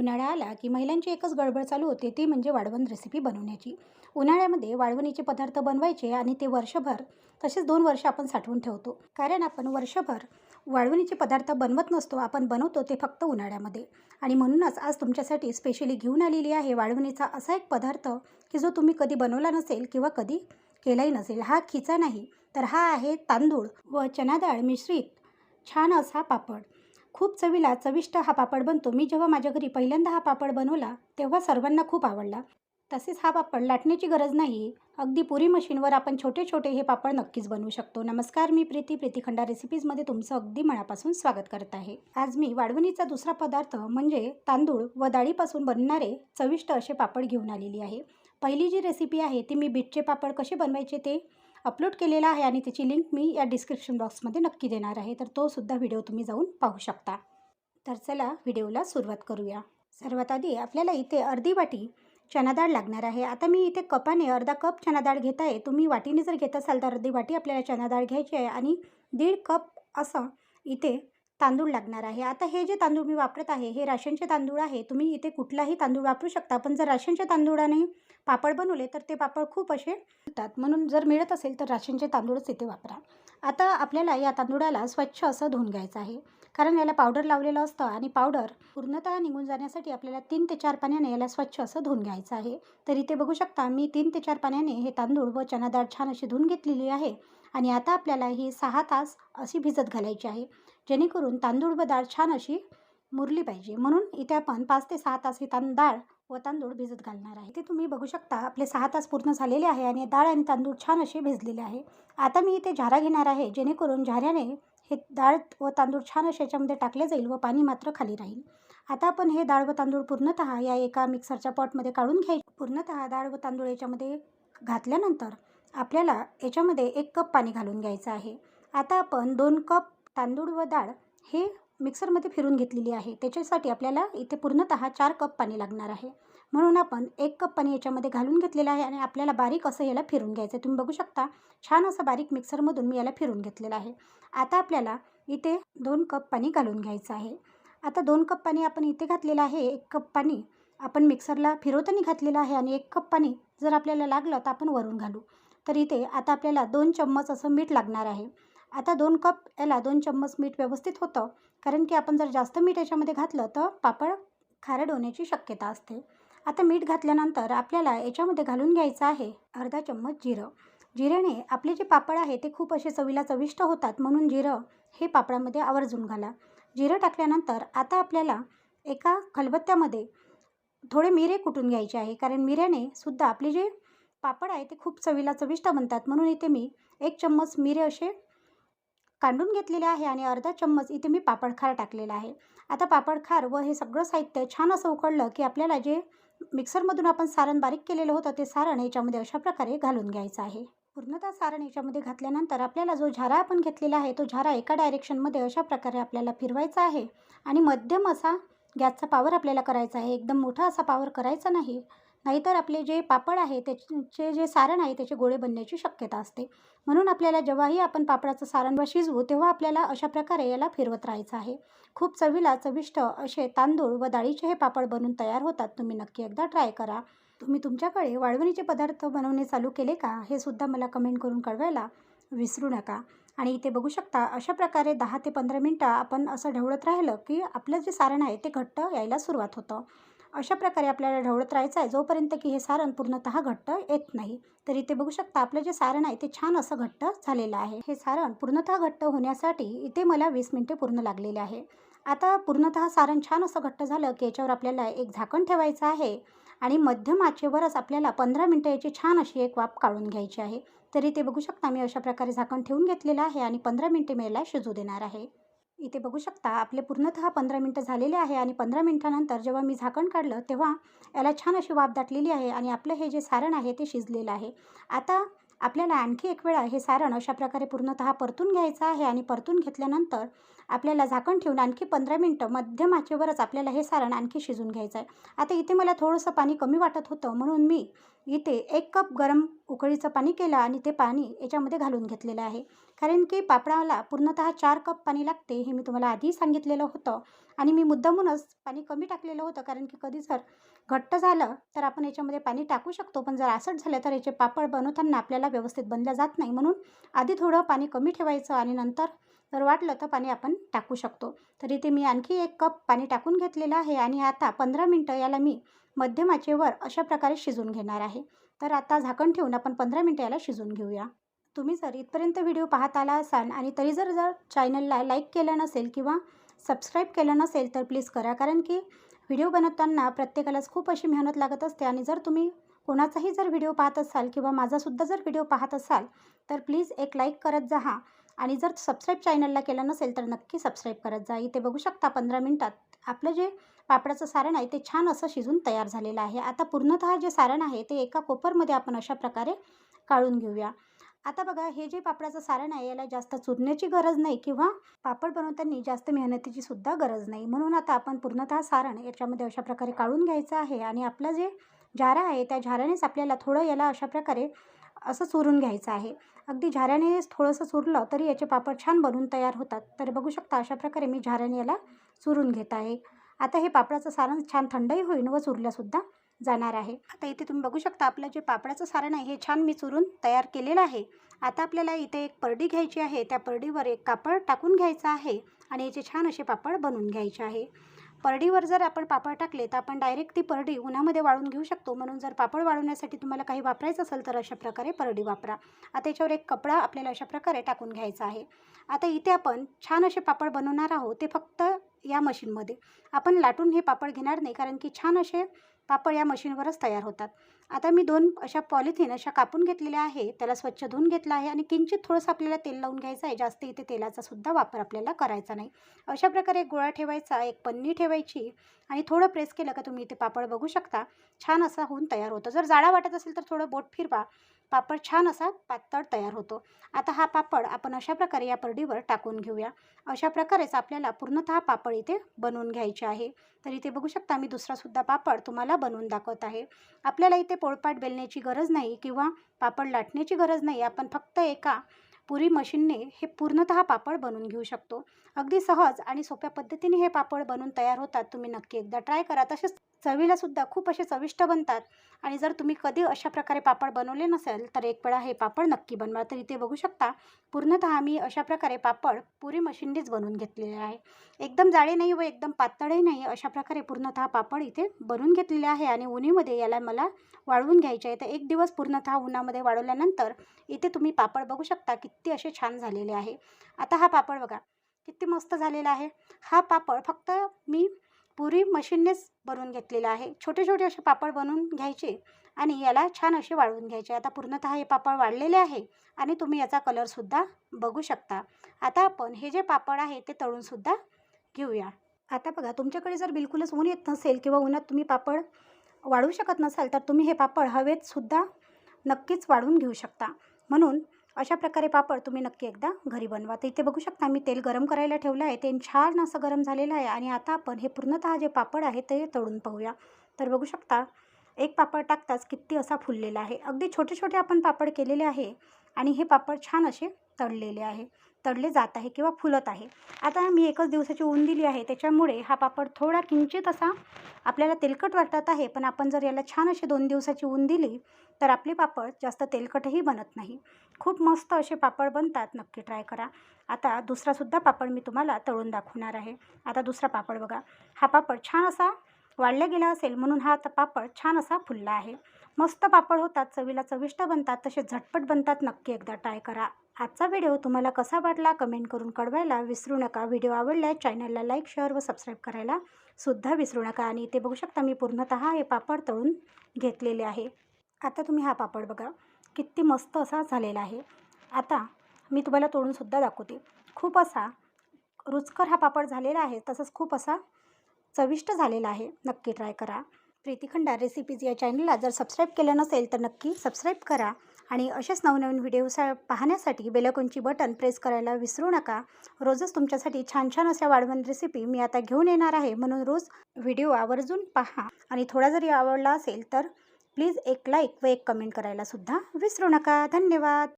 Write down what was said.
उन्हाळा आला की महिलांची एकच गडबड चालू होते ती म्हणजे वाळवण रेसिपी बनवण्याची. उन्हाळ्यामध्ये वाळवणीचे पदार्थ बनवायचे आणि ते वर्षभर तसेच दोन वर्ष आपण साठवून ठेवतो. कारण आपण वर्षभर वाळवणीचे पदार्थ बनवत नसतो आपण बनवतो ते फक्त उन्हाळ्यामध्ये. आणि म्हणूनच आज तुमच्यासाठी स्पेशली घेऊन आलेली आहे वाळवणीचा असा एक पदार्थ की जो तुम्ही कधी बनवला नसेल किंवा कधी केलाही नसेल. हा खिचा नाही तर हा आहे तांदूळ व चना डाळ मिश्रित. छान असा पापड. खूप चवीला चविष्ट हा पापड बनतो. मी जेव्हा माझ्या घरी पहिल्यांदा हा पापड बनवला तेव्हा सर्वांना खूप आवडला. तसेच हा पापड लाटण्याची गरज नाही. अगदी पुरी मशीनवर आपण छोटे छोटे हे पापड नक्कीच बनवू शकतो. नमस्कार मी प्रीती. प्रीतीखंडा रेसिपीजमध्ये तुमचं अगदी मनापासून स्वागत करत आहे. आज मी वाढवणीचा दुसरा पदार्थ म्हणजे तांदूळ व डाळीपासून बनणारे चविष्ट असे पापड घेऊन आलेली आहे. पहिली जी रेसिपी आहे ती मी बीटचे पापड कसे बनवायचे ते अपलोड केलेला आहे आणि त्याची लिंक मी या डिस्क्रिप्शन बॉक्समध्ये नक्की देणार आहे. तर तो सुद्धा व्हिडिओ तुम्ही जाऊन पाहू शकता. तर चला व्हिडिओला सुरुवात करूया. सर्वात आधी आपल्याला इथे अर्धी वाटी चना डाळ लागणार आहे. आता मी इथे कपाने अर्धा कप चना डाळ घेत आहे. तुम्ही वाटीने जर घेत असाल तर अर्धी वाटी आपल्याला चना डाळ घ्यायची आहे आणि दीड कप असं इथे तांदूळ लागणार आहे. आता हे जे तांदूळ मी वापरत आहे हे राशनचे तांदूळ आहे. तुम्ही इथे कुठलाही तांदूळ वापरू शकता पण जर राशनच्या तांदूळाने पापड बनवले तर ते पापड खूप असे होतात. म्हणून जर मिळत असेल तर राशनचे तांदूळच इथे वापरा. आता आपल्याला या तांदूळाला स्वच्छ असं धुवून घ्यायचं आहे. कारण याला पावडर लावलेलं असतं आणि पावडर पूर्णतः निघून जाण्यासाठी आपल्याला तीन ते चार पाण्याने याला स्वच्छ असं धुवून घ्यायचं आहे. तर इथे बघू शकता मी तीन ते चार पाण्याने हे तांदूळ व चणा डाळ छान अशी धुवून घेतलेली आहे. आणि आता आपल्याला ही सहा तास अशी भिजत घालायची आहे. जेणेकरून तांदूळ व डाळ छान अशी मुरली पाहिजे. म्हणून इथे आपण पाच ते सहा तास ही तां डाळ व तांदूळ भिजत घालणार आहे. ते तुम्ही बघू शकता. आपले सहा तास पूर्ण झालेले आहे आणि डाळ आणि तांदूळ छान असे भिजलेले आहे. आता मी इथे झारा घेणार आहे. जेणेकरून झाऱ्याने हे डाळ व तांदूळ छान असे याच्यामध्ये टाकले जाईल व पाणी मात्र खाली राहील. आता आपण हे डाळ व तांदूळ पूर्णतः या एका मिक्सरच्या पॉटमध्ये काढून घ्यायचे पूर्णतः डाळ व तांदूळ याच्यामध्ये घातल्यानंतर आपल्याला याच्यामध्ये एक कप पाणी घालून घ्यायचं आहे. आता आपण दोन कप तांदूळ व डाळ हे मिक्सरमध्ये फिरून घेतलेली आहे. त्याच्यासाठी आपल्याला इथे पूर्णतः चार कप पाणी लागणार आहे. म्हणून आपण एक कप पाणी याच्यामध्ये घालून घेतलेलं आहे आणि आपल्याला बारीक असं याला फिरून घ्यायचं आहे तुम्ही बघू शकता छान असं बारीक मिक्सरमधून मी याला फिरून घेतलेलं आहे. आता आपल्याला इथे दोन कप पाणी घालून घ्यायचं आहे. आता दोन कप पाणी आपण इथे घातलेलं आहे. एक कप पाणी आपण मिक्सरला फिरवताना घातलेलं आहे आणि एक कप पाणी जर आपल्याला लागलं तर आपण वरून घालू. तर इथे आता आपल्याला दोन चम्मच असं मीठ लागणार आहे. आता दोन कप याला दोन चम्मच मीठ व्यवस्थित होतं. कारण की आपण जर जास्त मीठ याच्यामध्ये घातलं तर पापड खारड होण्याची शक्यता असते. आता मीठ घातल्यानंतर आपल्याला याच्यामध्ये घालून घ्यायचं आहे अर्धा चम्मच जिरं. जिऱ्याने आपले जे पापड आहे ते खूप असे चवीला चविष्ट होतात. म्हणून जिरं हे पापडामध्ये आवर्जून घाला. जिरं टाकल्यानंतर आता आपल्याला एका खलबत्त्यामध्ये थोडे मिरे कुटून घ्यायचे आहे. कारण मिऱ्याने सुद्धा आपले जे पापड आहे ते खूप चवीला चविष्ट बनतात. म्हणून इथे मी एक चम्मच मिरे असे कांडून घेतलेले आहे आणि अर्धा चम्मच इथे मी पापड खार टाकलेला आहे. आता पापड खार व हे सगळं साहित्य छान असं उकळलं की आपल्याला जे मिक्सरमधून आपण सारण बारीक केलेलं होतं ते सारण याच्यामध्ये अशा प्रकारे घालून घ्यायचं आहे. पूर्णतः सारण याच्यामध्ये घातल्यानंतर आपल्याला जो झारा आपण घेतलेला आहे तो झारा एका डायरेक्शनमध्ये अशा प्रकारे आपल्याला फिरवायचा आहे आणि मध्यम असा गॅसचा पावर आपल्याला करायचा आहे. एकदम मोठा असा पावर करायचा नाही. नाहीतर आपले जे पापड आहे त्याचे जे सारण आहे त्याचे गोळे बनण्याची शक्यता असते. म्हणून आपल्याला जेव्हाही आपण पापडाचं सारण व शिजवू तेव्हा आपल्याला अशा प्रकारे याला फिरवत राहायचं आहे. खूप चवीला चविष्ट असे तांदूळ व डाळीचे हे पापड बनून तयार होतात. तुम्ही नक्की एकदा ट्राय करा. तुम्ही तुमच्याकडे वाळवणीचे पदार्थ बनवणे चालू केले का? हे सुद्धा मला कमेंट करून कळवायला विसरू नका. आणि इथे बघू शकता अशा प्रकारे दहा ते पंधरा मिनटं आपण असं ढवळत राहिलं की आपलं जे सारण आहे ते घट्ट यायला सुरुवात होतं. अशा प्रकारे आपल्याला ढवळत राहायचं आहे. जोपर्यंत की हे सारण पूर्णतः घट्ट येत नाही. तर इथे बघू शकता आपलं जे सारण आहे ते छान असं घट्ट झालेलं आहे. हे सारण पूर्णतः घट्ट होण्यासाठी इथे मला वीस मिनटे पूर्ण लागलेले आहे. आता पूर्णतः सारण छान असं घट्ट झालं की याच्यावर आपल्याला एक झाकण ठेवायचं आहे आणि मध्यम आचेवरच आपल्याला पंधरा मिनटं याची छान अशी एक वाफ काढून घ्यायची आहे. तरी ते बघू शकता मी अशा प्रकारे झाकण ठेवून घेतलेलं आहे आणि पंधरा मिनटे मी याला शिजू देणार आहे. इथे बघू शकता आपले पूर्णतः पंधरा मिनटं झालेले आहे आणि पंधरा मिनटानंतर जेव्हा मी झाकण काढलं तेव्हा याला छान अशी वाफ दाटलेली आहे आणि आपलं हे जे सारण आहे ते शिजलेलं आहे. आता आपल्याला आणखी एक वेळा हे सारण अशा प्रकारे पूर्णतः परतून घ्यायचं आहे आणि परतून घेतल्यानंतर आपल्याला झाकण ठेवून आणखी पंधरा मिनटं मध्यम आचेवरच आपल्याला हे सारण आणखी शिजून घ्यायचं आहे. आता इथे मला थोडंसं पाणी कमी वाटत होतं म्हणून मी इथे एक कप गरम उकळीचं पाणी केलं आणि ते पाणी याच्यामध्ये घालून घेतलेलं आहे. कारण की पापडाला पूर्णतः चार कप पाणी लागते हे मी तुम्हाला आधी सांगितलेलं होतं. आणि मी मुद्दामूनच पाणी कमी टाकलेलं होतं कारण की कधी जर घट्ट झालं तर आपण याच्यामध्ये पाणी टाकू शकतो. पण जर आसट झालं तर याचे पापड बनवताना आपल्याला व्यवस्थित बनल्या जात नाही. म्हणून आधी थोडं पाणी कमी ठेवायचं आणि नंतर जर वाटलं तर पाणी आपण टाकू शकतो. तर इथे मी आणखी एक कप पाणी टाकून घेतलेलं आहे आणि आता पंधरा मिनटं याला मी मध्यमाचेवर अशा प्रकारे शिजून घेणार आहे. तर आता झाकण ठेवून आपण पंधरा मिनटं याला शिजून घेऊया. तुम्ही जर इथपर्यंत व्हिडिओ पाहत आला असाल आणि तरी जर जर चॅनलला लाईक केलं नसेल किंवा सबस्क्राईब केलं नसेल तर प्लीज करा. कारण की व्हिडिओ बनवताना प्रत्येकालाच खूप अशी मेहनत लागत असते आणि जर तुम्ही कोणाचाही जर व्हिडिओ पाहत असाल किंवा माझासुद्धा जर व्हिडिओ पाहत असाल तर प्लीज एक लाईक करत जा. आणि जर सबस्क्राईब चॅनलला केलं नसेल तर नक्की सबस्क्राईब करत जा. इथे बघू शकता पंधरा मिनटात आपलं जे पापडाचं सारण आहे ते छान असं शिजून तयार झालेलं आहे. आता पूर्णतः जे सारण आहे ते एका कोपरमध्ये आपण अशा प्रकारे काढून घेऊया. आता बघा हे जे पापडाचं सारण आहे याला जास्त चुरण्याची गरज नाही किंवा पापड बनवताना जास्त मेहनतीची सुद्धा गरज नाही. म्हणून आता आपण पूर्णतः सारण याच्यामध्ये अशा प्रकारे काढून घ्यायचं आहे आणि आपलं जे झारा आहे त्या झाऱ्यानेच आपल्याला थोडं याला अशा प्रकारे असं चुरून घ्यायचं आहे. अगदी झाऱ्याने थोडंसं चुरलं तरी याचे पापड छान बनून तयार होतात. तर बघू शकता अशा प्रकारे मी झाऱ्याने याला चुरून घेत आहे. आता हे पापडाचं सारण छान थंडही होईल व चुरल्यासुद्धा जाणार आहे. आता इथे तुम्ही बघू शकता आपलं जे पापडाचं सारण आहे हे छान मी चुरून तयार केलेलं आहे. आता आपल्याला इथे एक परडी घ्यायची आहे. त्या परडीवर एक कापड टाकून घ्यायचं आहे आणि याचे छान असे पापड बनवून घ्यायचे आहे. परडीवर जर आपण पापड टाकले तर आपण डायरेक्ट ती परडी उन्हामध्ये वाळून घेऊ शकतो. म्हणून जर पापड वाळवण्यासाठी तुम्हाला काही वापरायचं असेल तर अशा प्रकारे परडी वापरा. आता याच्यावर एक कपडा आपल्याला अशा प्रकारे टाकून घ्यायचा आहे. आता इथे आपण छान असे पापड बनवणार आहोत. ते फक्त या मशीनमध्ये. आपण लाटून हे पापड घेणार नाही कारण की छान असे पापड या मशीनवरच तयार होतात. आता मी दोन अशा पॉलिथिन अशा कापून घेतलेल्या आहे. त्याला स्वच्छ धुवून घेतलं आहे आणि किंचित थोडंसं आपल्याला तेल लावून घ्यायचं आहे. जास्त इथे तेलाचा सुद्धा वापर आपल्याला करायचा नाही. अशा प्रकारे एक गोळा ठेवायचा एक पन्नी ठेवायची आणि थोडं प्रेस केलं का तुम्ही इथे पापड बघू शकता. छान असा होऊन तयार होतं. जर जाडा वाटत असेल तर थोडं बोट फिरवा. पापड छान असा पातळ तयार होतो. आता हा पापड आपण अशा प्रकारे या परडीवर टाकून घेऊया. अशा प्रकारेच आपल्याला पूर्णतः पापड इथे बनवून घ्यायचे आहे. तर इथे बघू शकता मी दुसरासुद्धा पापड तुम्हाला बनवून दाखवत आहे. आपल्याला इथे पोळपाट बेलण्याची गरज नाही किंवा पापड लाटण्याची गरज नाही. आपण फक्त एका पुरी मशीनने हे पूर्णतः पापड बनवून घेऊ शकतो. अगदी सहज आणि सोप्या पद्धतीने हे पापड बनवून तयार होतात. तुम्ही नक्की एकदा ट्राय करा. तसेच चवीलासुद्धा खूप असे चविष्ट बनतात. आणि जर तुम्ही कधी अशा प्रकारे पापड बनवले नसेल तर एक वेळा हे पापड नक्की बनवा. तर इथे बघू शकता पूर्णतः मी अशा प्रकारे पापड पुरी मशीननेच बनवून घेतलेले आहे. एकदम जाळे नाही व एकदम पातळही नाही अशा प्रकारे पूर्णतः पापड इथे बनवून घेतलेले आहे. आणि उन्हीमध्ये याला मला वाळवून घ्यायचे आहे. तर एक दिवस पूर्णतः उन्हामध्ये वाळवल्यानंतर इथे तुम्ही पापड बघू शकता किती असे छान झालेले आहे. आता हा पापड बघा किती मस्त झालेला आहे. हा पापड फक्त मी पुरी मशीननेच बनवून घेतलेलं आहे. छोटे छोटे असे पापड बनवून घ्यायचे आणि याला छान असे वाळवून घ्यायचे. आता पूर्णतः हे पापड वाळलेले आहे आणि तुम्ही याचा कलरसुद्धा बघू शकता. आता आपण हे जे पापड आहे ते तळूनसुद्धा घेऊया. आता बघा तुमच्याकडे जर बिलकुलच ऊन येत नसेल किंवा उन्हात तुम्ही पापड वाढू शकत नसाल तर तुम्ही हे पापड हवेतसुद्धा नक्कीच वाढवून घेऊ शकता. म्हणून अशा प्रकारे पापड तुम्ही नक्की एकदा घरी बनवा. तर इथे बघू शकता मी तेल गरम करायला ठेवलं आहे. तेल छान असं गरम झालेलं आहे आणि आता आपण हे पूर्णतः जे पापड आहे ते तळून पाहूया. तर बघू शकता एक पापड टाकताच किती असा फुललेला आहे. अगदी छोटे छोटे आपण पापड केलेले आहे आणि हे पापड छान असे तळलेले आहे तळले जात आहे किंवा फुलत आहे. आता मी एकच दिवसाची ऊन दिली आहे त्याच्यामुळे हा पापड थोडा किंचित असा आपल्याला तेलकट वाटत आहे पण आपण जर याला छान अशी दोन दिवसाची ऊन दिली तर आपले पापड जास्त तेलकटही बनत नाही. खूप मस्त असे पापड बनतात नक्की ट्राय करा. आता दुसरासुद्धा पापड मी तुम्हाला तळून दाखवणार आहे. आता दुसरा पापड बघा. हा पापड छान असा वाढला गेला असेल म्हणून हा आता पापड छान असा फुलला आहे. मस्त पापड होतात चवीला चविष्ट बनतात तसे झटपट बनतात नक्की एकदा ट्राय करा. आजचा व्हिडिओ तुम्हाला कसा वाटला कमेंट करून कळवायला विसरू नका. व्हिडिओ आवडल्यास चॅनलला लाईक शेअर व सबस्क्राईब करायला सुद्धा विसरू नका. आणि इथे बघू शकता मी पूर्णतः हे पापड तळून घेतलेले आहे. आता तुम्ही हा पापड बघा. किती मस्त असा झालेला आहे. आता मी तुम्हाला तोडूनसुद्धा दाखवते. खूप असा रुचकर हा पापड झालेला आहे. तसंच खूप असा चविष्ट झालेला आहे. नक्की ट्राय करा. प्रीतिखंडा रेसिपीज या चॅनलला जर सबस्क्राईब केलं नसेल तर नक्की सबस्क्राईब करा. आणि असेच नवनवीन व्हिडिओ पाहण्यासाठी बेलकोनची बटन प्रेस करायला विसरू नका. रोजच तुमच्यासाठी छान छान अशा वाढवण रेसिपी मी आता घेऊन येणार आहे. म्हणून रोज व्हिडिओ आवर्जून पहा. आणि थोडा जरी आवडला असेल तर प्लीज एक लाईक व एक कमेंट करायला सुद्धा विसरू नका. धन्यवाद!